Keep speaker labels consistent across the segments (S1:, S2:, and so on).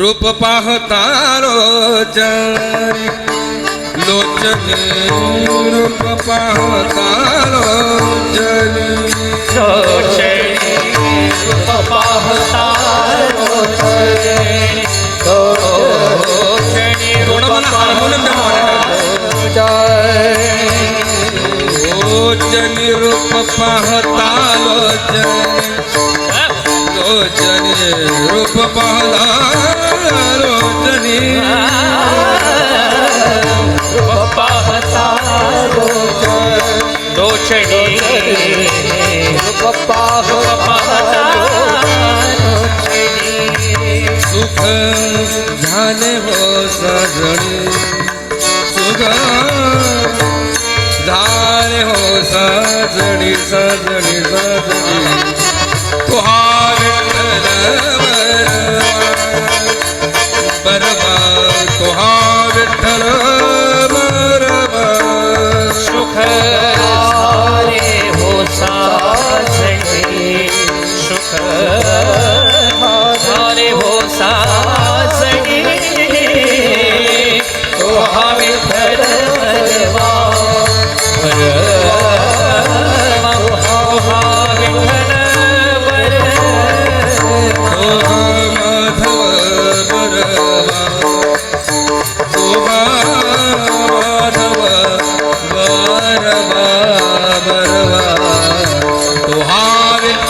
S1: रूप पाहता लोचनी लोचनी रूप पाहता मला. लोचनी रूप पाहता लोचनी लोचनी रूप पाहता लोचनी
S2: पाहता लोचणी
S3: पप्पा
S2: पाहता
S1: झाले हो सजणी सुख झाले हो सजणी सजणी सजणी तुहा विठ्ठल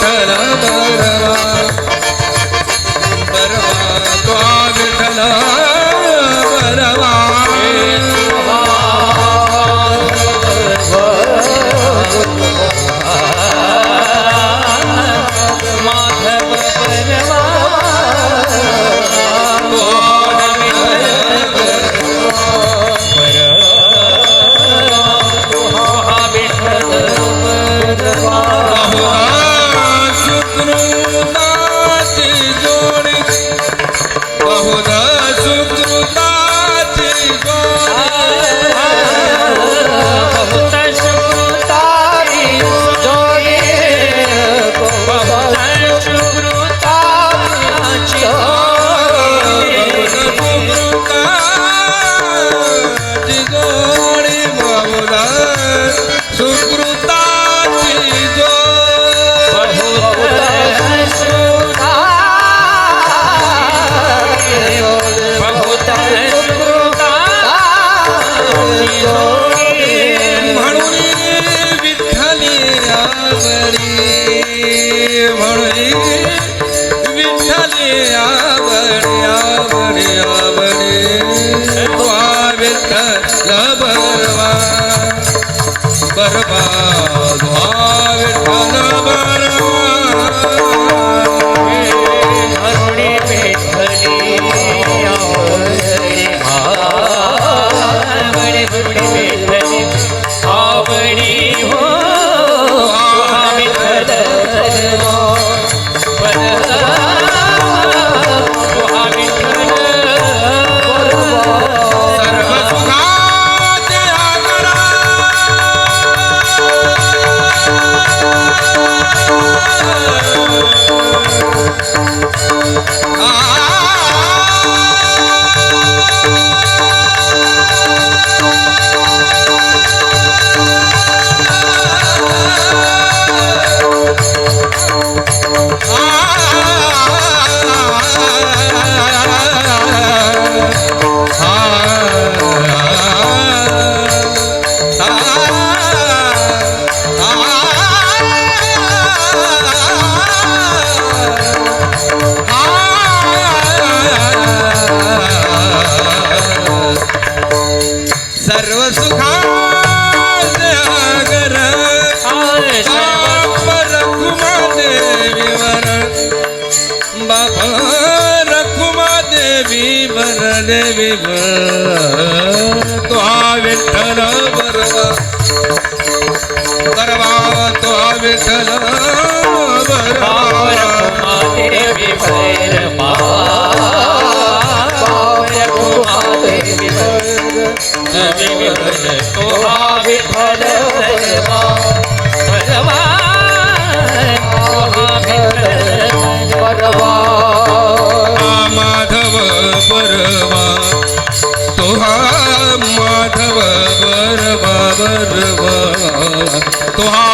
S1: विठ्ठल बरवा बरवा तुहा विठ्ठल Amen. વિઠ્ઠલ વરવા કરવા તો વિઠ્ઠલ વરવા દેવી बरवा बरवा तो हा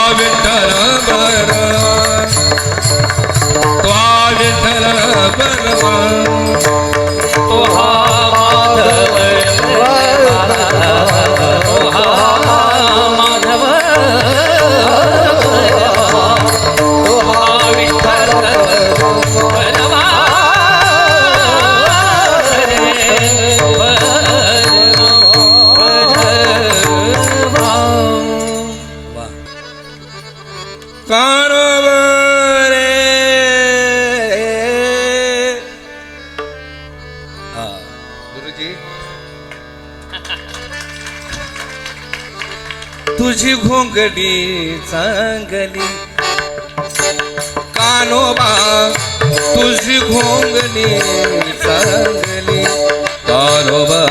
S1: तुझी घोंगडी चांगली. कानोबा तुझी घोंगडी चांगली. कानोबा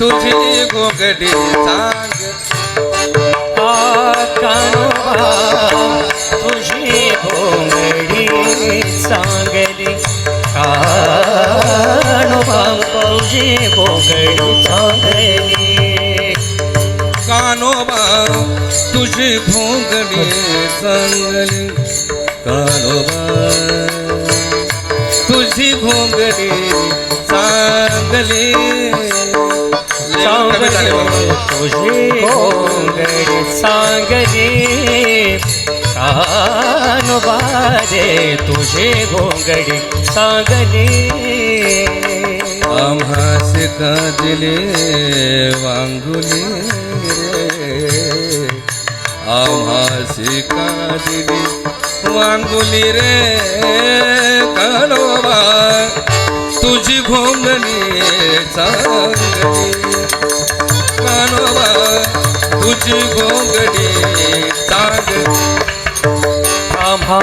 S1: तुझी घोंगडी चांगली.
S2: कानोबा तुझी घोंगडी सांगली कानोबा तुझी घोंगडी सांगली
S1: भोंगडी चांगली कानोबा तुझी भोंगडी चांगली.
S2: तुझी घोंगडी सांगली कानोबा रे तुझी घोंगडी सांगली।
S1: आम्हास का दिले वांगुली रे। आम्हास का दिली वांगुली रे कानोबा तुझी घोंगणी चांगली कानोबा तुझी घोंगडी चांगली
S2: आम्हा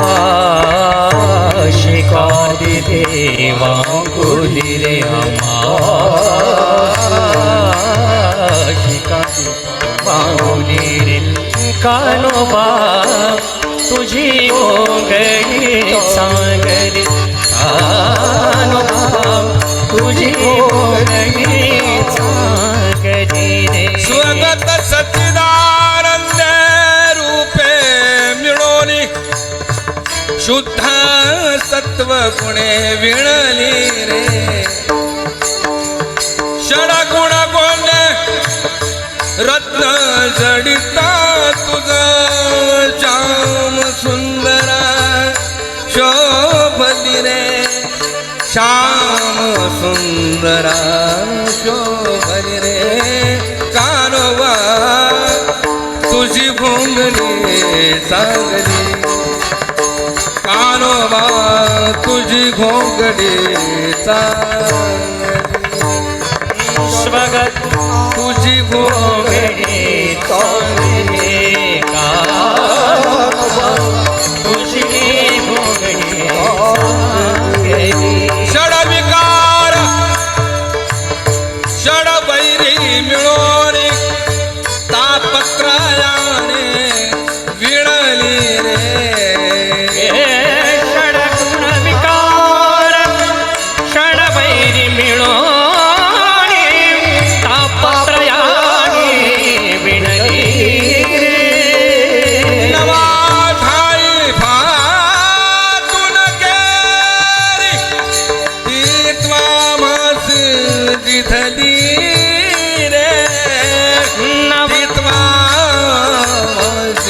S2: शिकारी रे वांगुली रे आम्हा शिकारी वांगुली कानोबा तुझी गोंगडी सांगली कानोबा तुझी गोंगडी सांगली रे
S1: स्वगत सच्चिदानंद रूपे मिळोनी शुद्ध सत्व गुणे विणली रे. षडगुण गुण रत्न जडित सुंदरा शोभली रे कानोबा तुझी भोंगली चांगली कानोबा तुझी घोंगडी चांगली
S2: स्वगत
S1: तुझी घोंगडी
S2: गोंगडी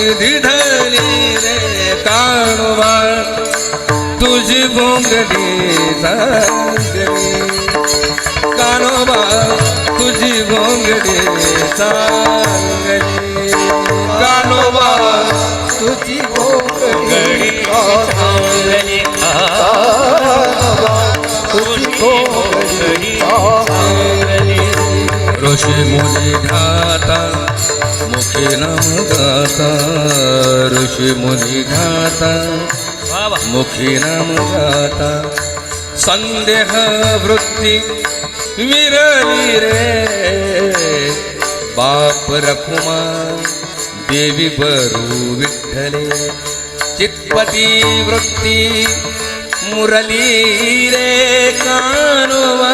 S1: त्वामस दिधली रे काणवा तुझी भोंगडी चांगली कानोबा तुझी भोंगडी चांगली कानोबा तुझी भोंगडी
S2: चांगली तुझी गोंगडी चांगली
S1: ऋषी मुनी घाता मुखी नम गाता ऋषी मुनी
S2: वा
S1: मुखी नाम गाता। संदेह वृत्ती विरली रे। बाप रखुमा देवी बरू विठ्ठले। चितपती वृत्ती मुरली रे कानोबा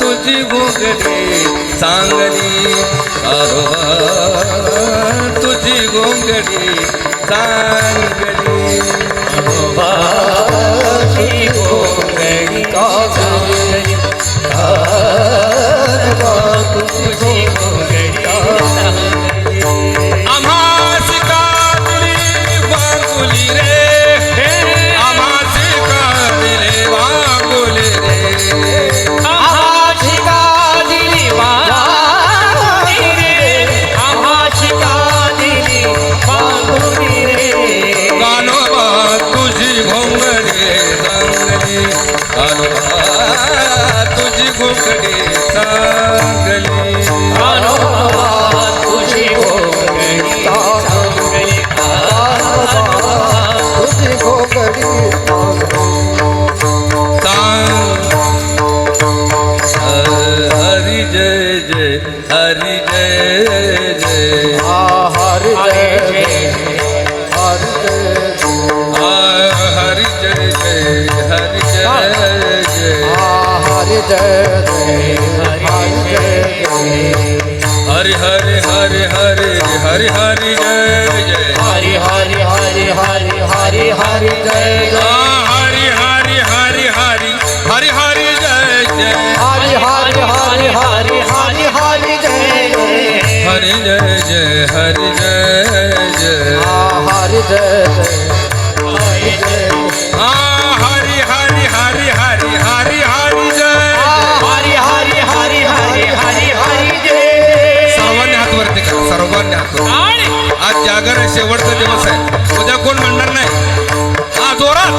S1: तुझी गोगडे चांगली कारोबा तुझी गोंगडी चांगली
S2: बाशी गोंगडी चांगली तुझी
S1: तुझी घोंगडी हरि हरि
S2: हरि
S1: हरि हरि हरि जय जय
S2: हरि हरि हरि हरि हरि हरि जय
S1: हरि हरि हरि हरि हरि हरि जय जय
S2: हरि हरि हरि हरि हरि हरि जय जय
S1: हरि जय जय हरि जय जय
S2: हरि जय
S1: आ, भगवान द्या आज जागर शेवटचा दिवस आहे. उद्या कोण म्हणणार नाही? हा जोरात.